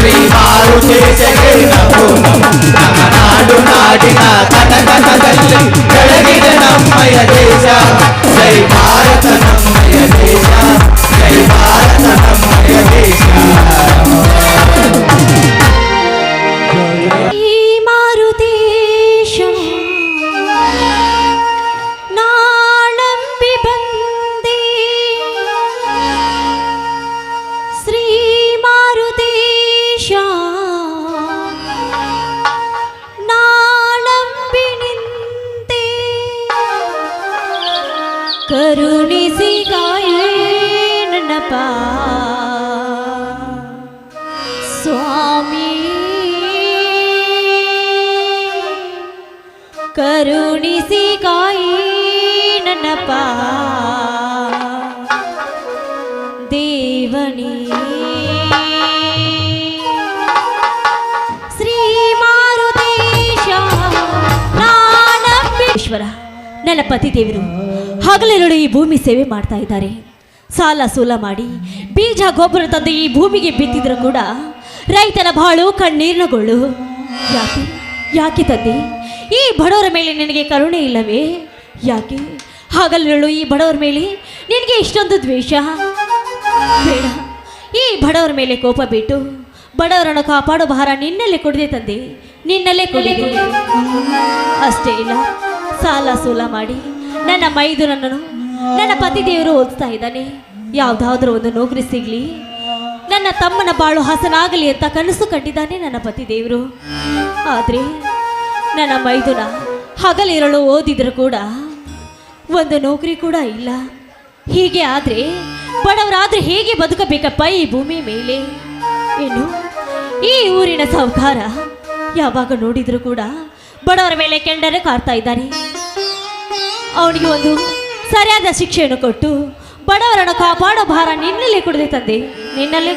శ్రీవారు చేసిన నాడు నాటిన కథ కథ తల్లి కడగిన నమ్మయ దేశ. జై கருணிசி காயனப்பா சுவாமி கருணிசி காயனப்பா தேவனே శ్రీ నలపతి దేవుడు ಹಗಲಿರುಳು ಈ ಭೂಮಿ ಸೇವೆ ಮಾಡ್ತಾ ಇದ್ದಾರೆ. ಸಾಲ ಸೂಲ ಮಾಡಿ, ಬೀಜ ಗೊಬ್ಬರ ತಂದು ಈ ಭೂಮಿಗೆ ಬಿತ್ತಿದ್ರು ಕೂಡ ರೈತನ ಬಾಳು ಕಣ್ಣೀರ್ನಗೊಳ್ಳು. ಯಾಕೆ? ಯಾಕೆ ತಂದೆ? ಈ ಬಡವರ ಮೇಲೆ ನಿನಗೆ ಕರುಣೆ ಇಲ್ಲವೇ? ಯಾಕೆ? ಹಗಲಿರುಳು ಈ ಬಡವರ ಮೇಲೆ ನಿನಗೆ ಇಷ್ಟೊಂದು ದ್ವೇಷ? ಬೇಡ. ಈ ಬಡವರ ಮೇಲೆ ಕೋಪ ಬಿಟ್ಟು, ಬಡವರನ್ನು ಕಾಪಾಡೋ ಭಾರ ನಿನ್ನಲ್ಲೇ ಕೊಡದೆ ತಂದೆ. ನಿನ್ನಲ್ಲೇ ಕೊಡಿದೆ. ಅಷ್ಟೇ ಇಲ್ಲ. ಸಾಲ ಸೂಲ ಮಾಡಿ ನನ್ನ ಮೈದುನನ್ನು ನನ್ನ ಪತಿ ದೇವರು ಓದಿಸ್ತಾ ಇದ್ದಾನೆ. ಯಾವುದಾದ್ರೂ ಒಂದು ನೌಕರಿ ಸಿಗ್ಲಿ. ನನ್ನ ತಮ್ಮನ ಬಾಳು ಹಸನಾಗಲಿ ಅಂತ ಕನಸು ಕಂಡಿದ್ದಾನೆ ನನ್ನ ಪತಿ ದೇವರು ಆದರೆ ನನ್ನ ಮೈದುನ ಹಗಲಿರಳು ಓದಿದ್ರು ಕೂಡ ಒಂದು ನೌಕರಿ ಕೂಡ ಇಲ್ಲ. ಹೀಗೆ ಆದ್ರೆ ಬಡವರಾದ್ರೆ ಹೇಗೆ ಬದುಕಬೇಕಪ್ಪ ಈ ಭೂಮಿ ಮೇಲೆ? ಏನು? ಈ ಊರಿನ ಸಾಹುಕಾರ ಯಾವಾಗ ನೋಡಿದ್ರು ಕೂಡ ಬಡವರ ಮೇಲೆ ಕೆಂಡರೆ ಕಾರ್ತಾ ಇದ್ದಾನೆ ಅವನಿಗೆ ಒಂದು ಸರಿಯಾದ ಶಿಕ್ಷೆಯನ್ನು ಕೊಟ್ಟು ಬಡವರನ್ನು ಕಾಪಾಡೋ ಭಾರ ನಿನ್ನಲ್ಲೇ ಕೊಡದೆ ತಂದೆ ನಿನ್ನಲ್ಲೇ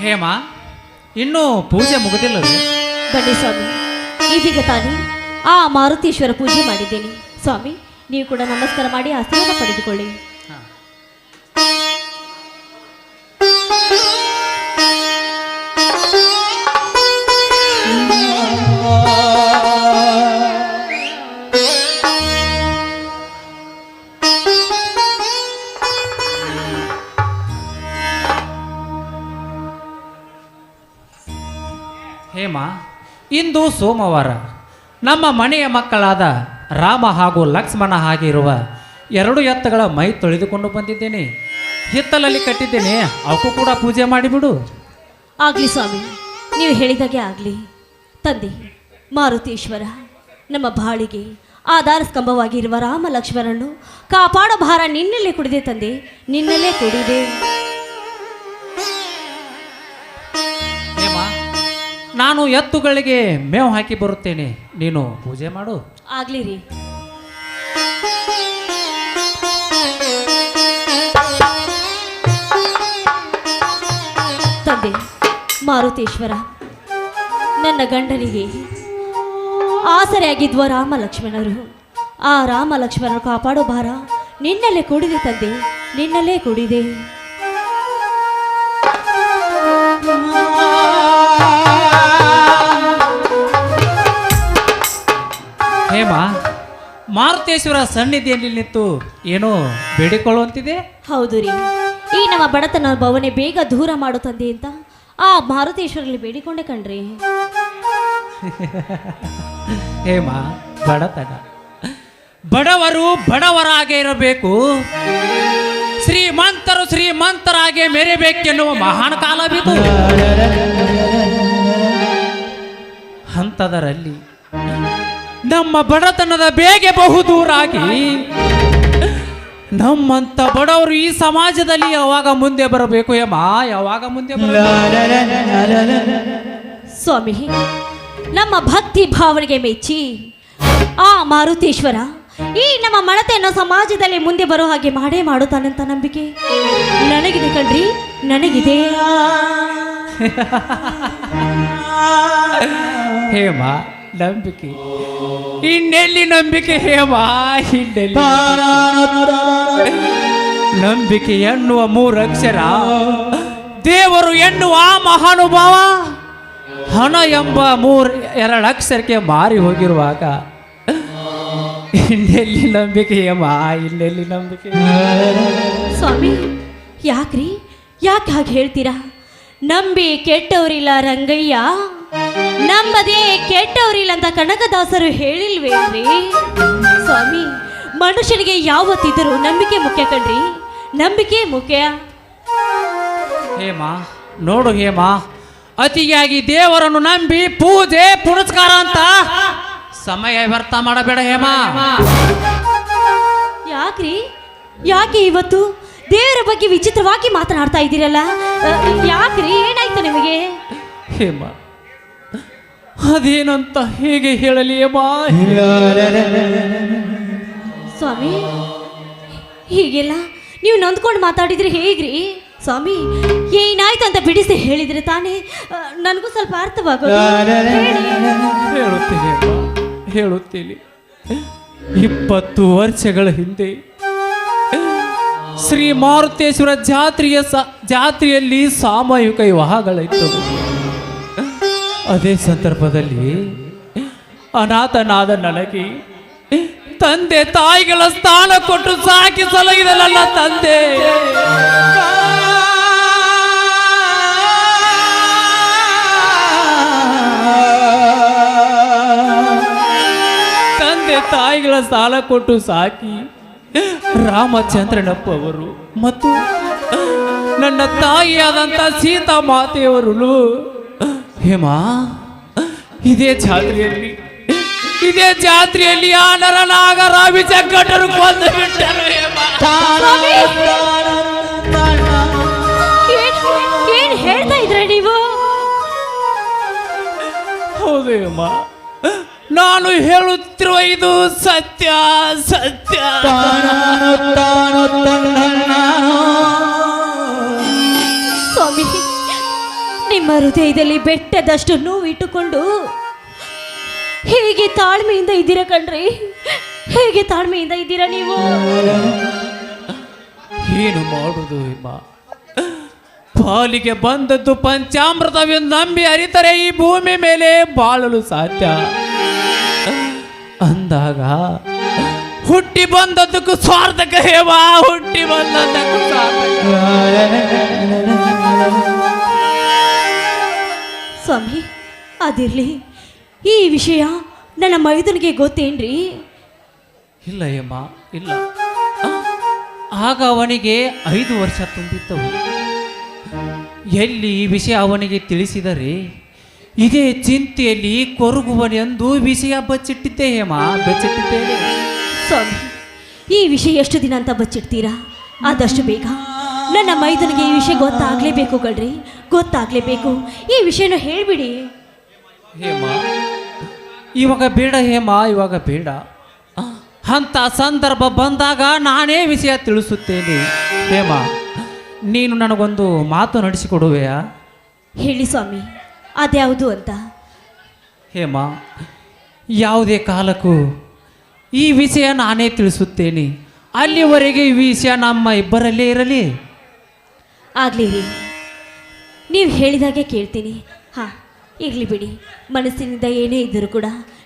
ಹೇಮ ಇನ್ನೂ ಪೂಜೆ ಮುಗಿದಿಲ್ಲವೇ ಬನ್ನಿ ಸ್ವಾಮಿ ಇದೀಗ ತಾನೇ ಆ ಮಾರುತೀಶ್ವರ ಪೂಜೆ ಮಾಡಿದ್ದೇನೆ. ಸ್ವಾಮಿ, ನೀವು ಕೂಡ ನಮಸ್ಕಾರ ಮಾಡಿ ಆಶೀರ್ವಾದ ಪಡೆದುಕೊಳ್ಳಿ. ಹೇಮ ಇಂದು ಸೋಮವಾರ ನಮ್ಮ ಮನೆಯ ಮಕ್ಕಳಾದ ರಾಮ ಹಾಗೂ ಲಕ್ಷ್ಮಣ ಆಗಿರುವ ಎರಡು ಎತ್ತುಗಳ ಮೈ ತೊಳೆದುಕೊಂಡು ಬಂದಿದ್ದೇನೆ. ಹಿತ್ತಲಲ್ಲಿ ಕಟ್ಟಿದ್ದೇನೆ. ಅವಕ್ಕೂ ಕೂಡ ಪೂಜೆ ಮಾಡಿಬಿಡು. ಆಗ್ಲಿ ಸ್ವಾಮಿ, ನೀವು ಹೇಳಿದಾಗೆ ಆಗ್ಲಿ. ತಂದೆ, ಮಾರುತೇಶ್ವರ, ನಮ್ಮ ಬಾಳಿಗೆ, ಆಧಾರ ಸ್ತಂಭವಾಗಿರುವ ರಾಮ ಲಕ್ಷ್ಮಣನು ಕಾಪಾಡ ಭಾರ ನಿನ್ನಲ್ಲೇ ಕುಡಿದೆ ತಂದೆ. ನಿನ್ನಲ್ಲೇ ಕುಡಿದೆ. ನಾನು ಎತ್ತುಗಳಿಗೆ ಮೇವು ಹಾಕಿ ಬರುತ್ತೇನೆ. ನೀನು ಪೂಜೆ ಮಾಡು. ಆಗ್ಲಿ ರೀ. ತಂದೆ, ಮಾರುತೇಶ್ವರ, ನನ್ನ ಗಂಡನಿಗೆ ಆಸರೆಯಾಗಿದ್ವ ರಾಮ ಲಕ್ಷ್ಮಣರು ಆ ರಾಮ ಲಕ್ಷ್ಮಣರು ಕಾಪಾಡೋ ಭಾರ. ನಿನ್ನಲ್ಲೇ ಕುಡಿದೆ ತಂದೆ, ನಿನ್ನಲ್ಲೇ ಕೂಡಿದೆ. ಹೇಮ ಮಾರುತೇಶ್ವರ ಸನ್ನಿಧಿಯಲ್ಲಿ ನಿಂತು ಏನೋ ಬೇಡಿಕೊಳ್ಳುವಂತಿದೆ? ಹೌದು ರೀ. ಈ ನಮ್ಮ ಬಡತನ ಭವನೆ ಬೇಗ ದೂರ ಮಾಡು ತಂದೆ ಅಂತ ಆ ಮಾರುತೇಶ್ವರಲ್ಲಿ ಬೇಡಿಕೊಂಡೆ ಕಣ್ರಿ. ಹೇಮ ಬಡತನ. ಬಡವರು ಬಡವರಾಗೆ ಇರಬೇಕು. ಶ್ರೀಮಂತರು ಶ್ರೀಮಂತರಾಗೆ ಮೆರೆಬೇಕೆನ್ನುವ ಮಹಾನ್ ಕಾಲ ಬಿದು ಹಂತದರಲ್ಲಿ ನಮ್ಮ ಬಡತನದ ಬೇಗೆ ಬಹುದೂರಾಗಿ ನಮ್ಮಂತ ಬಡವರು ಈ ಸಮಾಜದಲ್ಲಿ ಯಾವಾಗ ಮುಂದೆ ಬರಬೇಕು ಎಂಬ ಯಾವಾಗ ಮುಂದೆ ಬರಬೇಕು? ಸ್ವಾಮಿ ನಮ್ಮ ಭಕ್ತಿ ಭಾವನೆಗೆ ಮೆಚ್ಚಿ ಆ ಮಾರುತೇಶ್ವರ ಈ ನಮ್ಮ ಮಣತೆಯನ್ನು ಸಮಾಜದಲ್ಲಿ ಮುಂದೆ ಬರೋ ಹಾಗೆ ಮಾಡೇ ಮಾಡುತ್ತಾನಂತ ನಂಬಿಕೆ. ನನಗಿದೆ ಕಣ್ರಿ ನನಗಿದೆ. ಹೇಮ ನಂಬಿಕೆ. ಇನ್ನೆಲ್ಲಿ ನಂಬಿಕೆ? ಹೇವಾ ಇನ್ನೆಲ್ಲಿ ನಂಬಿಕೆ? ಎನ್ನುವ ಮೂರಕ್ಷರ. ದೇವರು ಎನ್ನುವ ಮಹಾನುಭಾವ ಹಣ ಎಂಬ ಮೂರು, ಎರಡು ಅಕ್ಷರಕ್ಕೆ ಮಾರಿ ಹೋಗಿರುವಾಗ, ಇನ್ನೆಲ್ಲಿ ನಂಬಿಕೆ? ಹೇಮ ಇನ್ನೆಲ್ಲಿ ನಂಬಿಕೆ? ಸ್ವಾಮಿ, ಯಾಕ್ರಿ? ಯಾಕೆ ಹಾಗೆ ಹೇಳ್ತೀರಾ? ನಂಬಿ ಕೆಟ್ಟವರಿಲ್ಲ ರಂಗಯ್ಯ. ನಂಬದೇ ಕೆಟ್ಟವ್ರಿಲ್ಲ ಅಂತ ಕನಕದಾಸರು ಹೇಳಿಲ್ವೇನ್ರಿ? ಸ್ವಾಮಿ ಮನುಷ್ಯನಿಗೆ ಯಾವತ್ತಿದ್ದರೂ ನಂಬಿಕೆ ಮುಖ್ಯ ಕಣ್ರಿ. ನಂಬಿಕೆ ಮುಖ್ಯ. ಹೇಮಾ ನೋಡು ಹೇಮಾ ಅತಿಯಾಗಿ ದೇವರನ್ನು ನಂಬಿ ಪೂಜೆ ಪುನಸ್ಕಾರ ಅಂತ ಸಮಯ ವ್ಯರ್ಥ ಮಾಡಬೇಡ ಹೇಮಾ. ಯಾಕ್ರಿ? ಯಾಕೆ ಇವತ್ತು? ದೇವರ ಬಗ್ಗೆ ವಿಚಿತ್ರವಾಗಿ ಮಾತನಾಡ್ತಾ ಇದ್ದೀರಲ್ಲ? ಯಾಕ್ರಿ? ಏನಾಯ್ತು ನಿಮಗೆ? ಹೇಮ ಅದೇನಂತ ಹೇಗೆ ಹೇಳಲಿ ಸ್ವಾಮಿ ಹೀಗೆಲ್ಲ ನೀವು ನೊಂದ್ಕೊಂಡು ಮಾತಾಡಿದ್ರೆ ಹೇಗ್ರಿ? ಸ್ವಾಮಿ ಏನಾಯ್ತು ಅಂತ ಬಿಡಿಸಿ ಹೇಳಿದ್ರೆ ತಾನೇ ನನಗೂ ಸ್ವಲ್ಪ ಅರ್ಥವಾಗೋದು. ಹೇಳಿ. ಹೇಳುತ್ತೇನೆ ಇಪ್ಪತ್ತು ವರ್ಷಗಳ ಹಿಂದೆ ಶ್ರೀ ಮಾರುತೇಶ್ವರ ಜಾತ್ರೆಯ ಸ ಜಾತ್ರೆಯಲ್ಲಿ ಸಾಮೂಹಿಕ ವಿವಾಹಗಳಿದ್ದವು. ಅದೇ ಸಂದರ್ಭದಲ್ಲಿ ಅನಾಥನಾದ ನನಗೆ, ತಂದೆ ತಾಯಿಗಳ ಸ್ಥಾನ ಕೊಟ್ಟು ಸಾಕಿ ಸಲಹಿದಲ್ಲ ತಂದೆ. ತಂದೆ ತಾಯಿಗಳ ಸ್ಥಾನ ಕೊಟ್ಟು ಸಾಕಿ ರಾಮಚಂದ್ರನಪ್ಪ ಅವರು ಮತ್ತು ನನ್ನ ತಾಯಿಯಾದಂಥ ಸೀತಾ ಮಾತೆಯವರು ಹೇಮ? ಇದೇ ಜಾತ್ರೆಯಲ್ಲಿ ಇದೇ ಜಾತ್ರೆಯಲ್ಲಿ ಆ ನರನಾಗ ರಾವಿ ಜಗ್ಗಟ್ಟರು ಕೊಂದು ಬಿಟ್ಟರು ಏನ್ ಹೇಳ್ತಾ ಇದ್ರೆ ನೀವು? ಹೌದು ಹೇಮ. ನಾನು ಹೇಳುತ್ತಿರುವ ಇದು ಸತ್ಯ ಸತ್ಯ. ಸ್ವಾಮಿ ನಿಮ್ಮ ಹೃದಯದಲ್ಲಿ ಬೆಟ್ಟದಷ್ಟು ನೋವು ಇಟ್ಟುಕೊಂಡು, ಹೇಗೆ ತಾಳ್ಮೆಯಿಂದ ಇದ್ದೀರಾ ಕಣ್ರಿ? ಹೇಗೆ ತಾಳ್ಮೆಯಿಂದ ಇದ್ದೀರಾ ನೀವು? ಏನು ಮಾಡುದು ಇಮ್ಮ ಪಾಲಿಗೆ ಬಂದದ್ದು ಪಂಚಾಮೃತವೆಂದು ನಂಬಿ ಅರಿತರೆ ಈ ಭೂಮಿ ಮೇಲೆ ಬಾಳಲು ಸಾಧ್ಯ. ಅಂದಾಗ, ಹುಟ್ಟಿ ಬಂದದ್ದಕ್ಕೂ ಸ್ವಾರ್ಥಕ ಹೇವಾ? ಹುಟ್ಟಿ ಬಂದದ್ದಕ್ಕೂ ಸಾರ್ಥಕ ಸ್ವಾಮಿ ಅದಿರಲಿ. ಈ ವಿಷಯ ನನ್ನ ಮೈದನಿಗೆ ಗೊತ್ತೇನ್ರಿ? ಇಲ್ಲ ಯಮ್ಮ ಇಲ್ಲ. ಆಗ ಅವನಿಗೆ ಐದು ವರ್ಷ ತುಂಬಿದ್ದವು. ಎಲ್ಲಿ ಈ ವಿಷಯ ಅವನಿಗೆ ತಿಳಿಸಿದರೆ ಇದೇ ಚಿಂತೆಯಲ್ಲಿ ಕೊರಗುವನೆಂದು ವಿಷಯ ಬಚ್ಚಿಟ್ಟಿದ್ದೆ ಹೇಮ ಬಚ್ಚಿಟ್ಟಿದ್ದೇನೆ. ಸ್ವಾಮಿ ಈ ವಿಷಯ ಎಷ್ಟು ದಿನ ಅಂತ ಬಚ್ಚಿಡ್ತೀರಾ? ಆದಷ್ಟು ಬೇಗ. ನನ್ನ ಮೈದನಿಗೆ ಈ ವಿಷಯ ಗೊತ್ತಾಗ್ಲೇಬೇಕು ಕಳ್ರಿ ಗೊತ್ತಾಗ್ಲೇಬೇಕು. ಈ ವಿಷಯನ ಹೇಳ್ಬಿಡಿ. ಹೇಮ ಇವಾಗ ಬೇಡ ಹೇಮ ಇವಾಗ ಬೇಡ. ಅಂತ ಸಂದರ್ಭ ಬಂದಾಗ ನಾನೇ ವಿಷಯ ತಿಳಿಸುತ್ತೇನೆ. ಹೇಮ ನೀನು ನನಗೊಂದು ಮಾತು ನಡೆಸಿಕೊಡುವೆಯಾ? ಹೇಳಿ ಸ್ವಾಮಿ ಅದ್ಯಾವುದು ಅಂತ. ಹೇಮ ಯಾವುದೇ ಕಾಲಕ್ಕೂ ಈ ವಿಷಯ ನಾನೇ ತಿಳಿಸುತ್ತೇನೆ. ಅಲ್ಲಿವರೆಗೆ ಈ ವಿಷಯ ನಮ್ಮ ಇಬ್ಬರಲ್ಲೇ ಇರಲಿ. ಆಗಲಿ ನೀವು ಹೇಳಿದಾಗೆ ಕೇಳ್ತೀನಿ. ಹಾಂ, ಇರಲಿ ಬಿಡಿ. ಮನಸ್ಸಿನಿಂದ ಏನೇ ಇದ್ದರೂ ಕೂಡ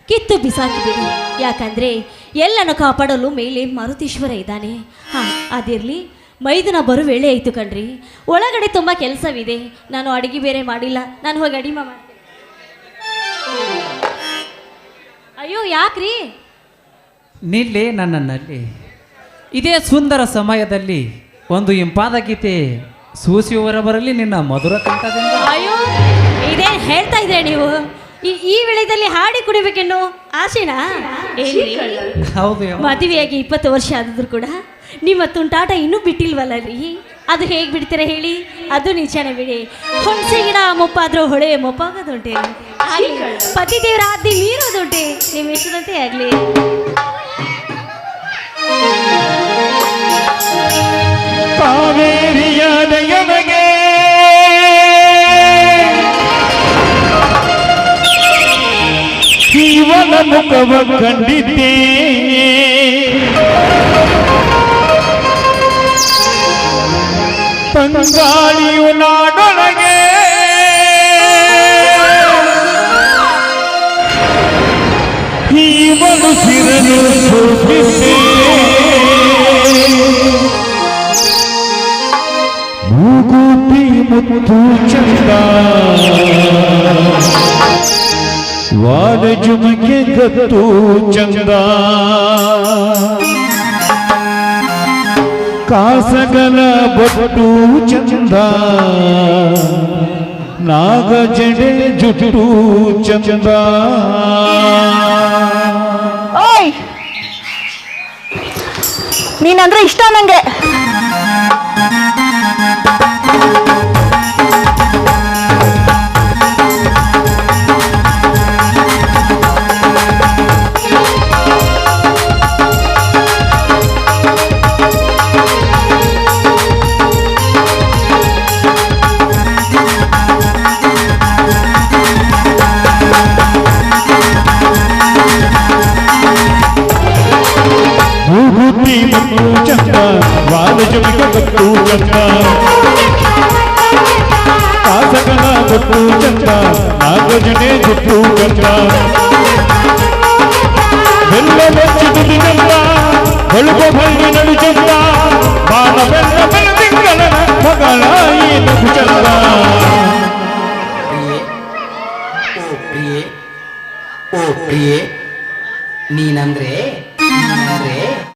ಕಿತ್ತು ಬಿಸಾಕಿ ಬಿಡಿ. ಯಾಕಂದರೆ ಎಲ್ಲನೂ ಕಾಪಾಡಲು ಮೇಲೆ ಮಾರುತೀಶ್ವರ ಇದ್ದಾನೆ. ಹಾಂ, ಅದಿರಲಿ, ಮೈದನ ಬರೋ ವೇಳೆ ಆಯಿತು ಕಣ್ರಿ. ಒಳಗಡೆ ತುಂಬ ಕೆಲಸವಿದೆ. ನಾನು ಅಡುಗೆ ಬೇರೆ ಮಾಡಿಲ್ಲ. ನಾನು ಹೋಗಿ ಅಡಿಮೆ ಮಾಡ್ತೀನಿ. ಅಯ್ಯೋ, ಯಾಕ್ರಿ? ನಿಲ್ಲಿ ನನ್ನಲ್ಲಿ ಇದೇ ಸುಂದರ ಸಮಯದಲ್ಲಿ ಒಂದು ಇಂಪಾದ ಗೀತೆ ಸೂಸಿಯವರ ಬರಲಿ ನಿನ್ನ ಮಧುರ ಕಂಠದಿಂದ. ಅಯ್ಯೋ ಇದೇನು ಹೇಳ್ತಾ ಇದ್ರೆ ನೀವು? ಈ ಈ ವೇಳೆದಲ್ಲಿ ಹಾಡಿ ಕುಡಿಬೇಕೆನ್ನು ಆಸೆನಾ? ಏನ್ರಿ? ಹೌದು. ಮದುವೆಯಾಗಿ ಇಪ್ಪತ್ತು ವರ್ಷ ಆದಿದ್ರು ಕೂಡ ನಿಮ್ಮ ತುಂಟಾಟ ಇನ್ನೂ ಬಿಟ್ಟಿಲ್ವಲ್ಲ ರೀ? ಅದು ಹೇಗೆ ಬಿಡ್ತೀರಾ ಹೇಳಿ? ಅದು ನಿಜಾನೇ ಬಿಡಿ. ಹುಣಸೆ ಗಿಡ ಮುಪ್ಪಾದ್ರೂ ಹೊಳೆ ಮೊಪ್ಪಾಗೋದುಂಟೆ. ಪತಿ ದೇವರ ಆದ್ದಿ ಮೀರೋದುಂಟೆ. ನಿಮ್ಮ ಇಷ್ಟದಂತೆ ಆಗಲಿ. ಮುಖವ ಕಂಡಿದ್ದೆ ತಂಗಾಳಿಯು ನಾಡೊಳಗೆ. ಈ ಮನುಷ್ಯರನ್ನು ಸೋಪಿದ್ದೆ ಮೂಗುತಿ ಮುತ್ತು ಚಂದ. ವಾಡ ಜುಮಕೆ ಗತ್ತು ಚಂದ. ಕಾಸಗಲ ಬೊಟ್ಟು ಚಂದ. ನಾಗ ಜಡೆ ಜುಟು ಚಂದ. ನೀನಂದ್ರೆ ಇಷ್ಟ ನಂಗೆ. ಬೊಟ್ಟು ಚಂದ ನಾಗ ಜಡೆ ಜುಟ್ಟು ಚಂದ ಬೆಲ್ಲ ಬೆಚ್ಚಿದುದು ಚಂದ ಹೊಳಪು ಭಂಗಿ ನಡು ಚಂದ ಬಾಣ ಬೆಲ್ಲ ಬೆಳದಿಂಗಳ ಮಗಳ ಈ ನಗು ಚಂದ ಪ್ರಿಯೆ ಓ ಪ್ರಿಯೆ ಓ ಪ್ರಿಯೆ ನೀನಂದ್ರೆ